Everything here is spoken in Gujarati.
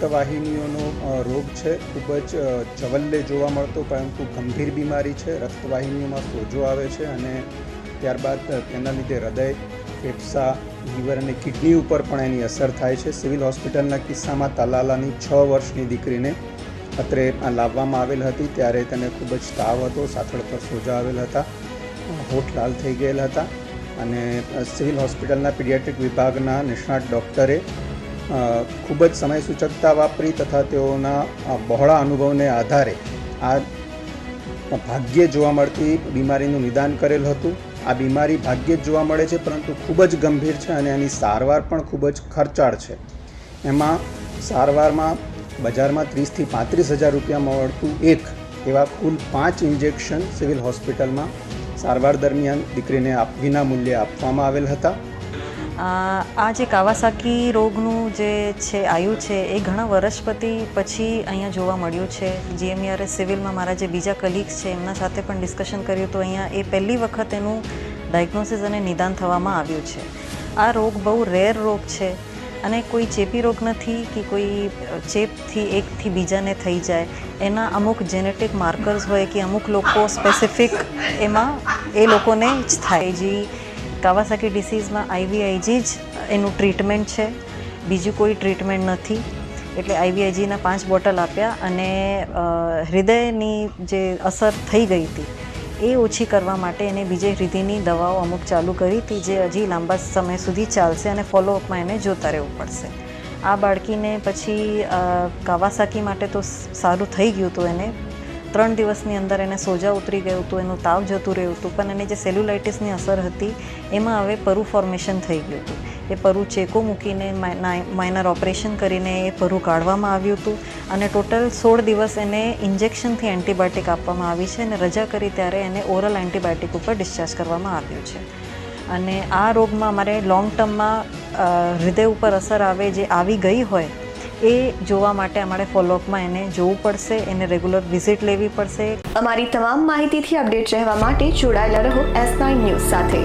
રક્તવાહિનીઓનો રોગ છે, ખૂબ જ જવલ્લે જોવા મળતો, પરંતુ ગંભીર બીમારી છે. રક્તવાહિનીઓમાં સોજો આવે છે અને ત્યારબાદ તેના લીધે હૃદય, ફેફસા, લીવર અને કિડની ઉપર પણ એની અસર થાય છે. સિવિલ હોસ્પિટલના કિસ્સામાં તલાલાની છ વર્ષની દીકરીને અત્રે લાવવામાં આવેલ હતી. ત્યારે તેને ખૂબ જ તાવ હતો, સાથળ પર સોજા આવેલ હતા હોઠ લાલ થઈ ગયેલ હતા અને સિવિલ હોસ્પિટલના પીડિયાટ્રિક વિભાગના નિષ્ણાત ડૉક્ટરે ખૂબ જ સમય સૂચકતા વાપરી તથા તેઓના બહોળા અનુભવને આધારે આ ભાગ્યે જોવા મળતી બીમારીનું નિદાન કરેલ હતું. આ બીમારી ભાગ્યે જ જોવા મળે છે, પરંતુ ખૂબ જ ગંભીર છે અને એની સારવાર પણ ખૂબ જ ખર્ચાળ છે. એમાં સારવારમાં બજારમાં ત્રીસથી પાંત્રીસ હજાર રૂપિયામાં મળતું એક એવા કુલ પાંચ ઇન્જેક્શન સિવિલ હોસ્પિટલમાં સારવાર દરમિયાન દીકરીને વિના મૂલ્યે આપવામાં આવેલ હતા. આ જે કાવાસાકી રોગનું જે છે, આયુ છે, એ ઘણા વર્ષ પછી અહીંયા જોવા મળ્યું છે. જીએમઆરએ સિવિલમાં મારા જે બીજા કલીગ્સ છે, એમના સાથે પણ ડિસ્કશન કર્યું તો અહીંયા એ પહેલી વખત એનું ડાયગ્નોસિસ અને નિદાન થવામાં આવ્યું છે. આ રોગ બહુ રેર રોગ છે અને કોઈ ચેપી રોગ નથી કે કોઈ ચેપથી એકથી બીજાને થઈ જાય. એના અમુક જેનેટિક માર્કર્સ હોય કે અમુક લોકો સ્પેસિફિક એમાં એ લોકોને જ થાય. જે કાવાસાકી ડિસીઝમાં આઈવીઆઈજી જ એનું ટ્રીટમેન્ટ છે. બીજું કોઈ ટ્રીટમેન્ટ નથી. એટલે આઈવીઆઈજીના પાંચ બોટલ આપ્યા અને હૃદયની જે અસર થઈ ગઈ હતી એ ઓછી કરવા માટે એને બીજે હૃદયની દવાઓ અમુક ચાલુ કરી હતી જે હજી લાંબા સમય સુધી ચાલશે અને ફોલોઅપમાં એને જોતા રહેવું પડશે. આ બાળકીને પછી કાવાસાકી માટે તો સારું થઈ ગયું હતું એને. ત્રણ દિવસની અંદર એને સોજા ઉતરી ગયું હતું, એનું તાવ જતું રહ્યું હતું, પણ એને જે સેલ્યુલાઇટિસની અસર હતી, એમાં હવે પરુ ફોર્મેશન થઈ ગયું હતું. એ પરુ ચેકો મૂકીને માઇનર ઓપરેશન કરીને એ પરુ કાઢવામાં આવ્યું હતું અને ટોટલ સોળ દિવસ એને ઇન્જેક્શનથી એન્ટીબાયોટિક આપવામાં આવી છે અને રજા કરી ત્યારે એને ઓરલ એન્ટીબાયોટિક ઉપર ડિસ્ચાર્જ કરવામાં આવ્યું છે. અને આ રોગમાં અમારે લોંગ ટર્મમાં હૃદય ઉપર અસર આવે, જે આવી ગઈ હોય એ જોવા માટે અમારે ફોલોઅપમાં એને જોવું પડશે, એને રેગ્યુલર વિઝિટ લેવી પડશે. અમારી તમામ માહિતીથી અપડેટ રહેવા માટે જોડાયેલા રહો એસ નાઇન ન્યૂઝ સાથે.